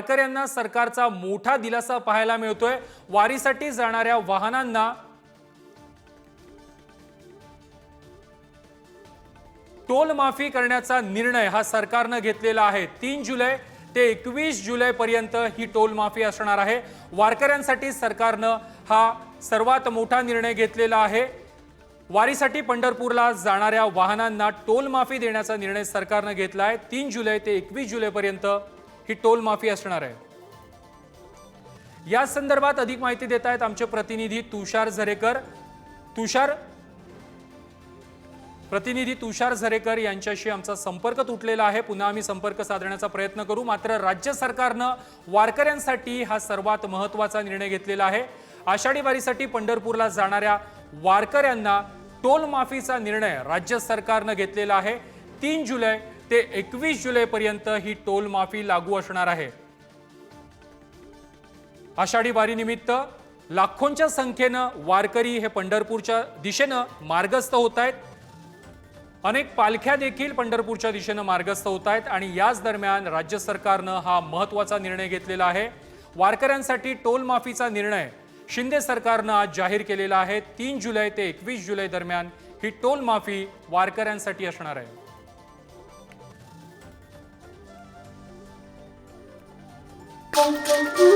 वारकऱ्यांना सरकारचा मोठा दिलासा पाहायला मिळतोय. वारीसाठी जाणाऱ्या वाहनांना टोल माफी करण्याचा निर्णय हा सरकारनं घेतलेला आहे. तीन जुलै ते एकवीस जुलै पर्यंत ही टोल माफी असणार आहे. वारकऱ्यांसाठी सरकारनं हा सर्वात मोठा निर्णय घेतलेला आहे. वारीसाठी पंढरपूरला जाणाऱ्या वाहनांना टोल माफी देण्याचा निर्णय सरकारनं घेतला आहे तीन जुलै ते एकवीस जुलैपर्यंत ही टोल माफी असणार आहे. या संदर्भात अधिक माहिती देत आहेत आमचे प्रतिनिधी तुषार झरेकर. तुषार प्रतिनिधी तुषार झरेकर यांच्याशी आमचा संपर्क तुटलेला आहे. पुन्हा आम्ही संपर्क साधण्याचा प्रयत्न करू. मात्र राज्य सरकारनं वारकऱ्यांसाठी हा सर्वात महत्त्वाचा निर्णय घेतलेला आहे. आषाढी वारीसाठी पंढरपूरला जाणाऱ्या वारकऱ्यांना टोल माफीचा निर्णय राज्य सरकारनं घेतलेला आहे. तीन जुलै ते एकवीस जुलैपर्यंत ही टोल माफी लागू असणार आहे. आषाढी वारीनिमित्त लाखोंच्या संख्येनं वारकरी हे पंढरपूरच्या दिशेनं मार्गस्थ होत आहेत. अनेक पालख्या देखील पंढरपूरच्या दिशेनं मार्गस्थ होत आहेत आणि याच दरम्यान राज्य सरकारनं हा महत्त्वाचा निर्णय घेतलेला आहे. वारकऱ्यांसाठी टोल माफीचा निर्णय शिंदे सरकारनं आज जाहीर केलेला आहे. तीन जुलै ते एकवीस जुलै दरम्यान ही टोल माफी वारकऱ्यांसाठी असणार आहे. go, go.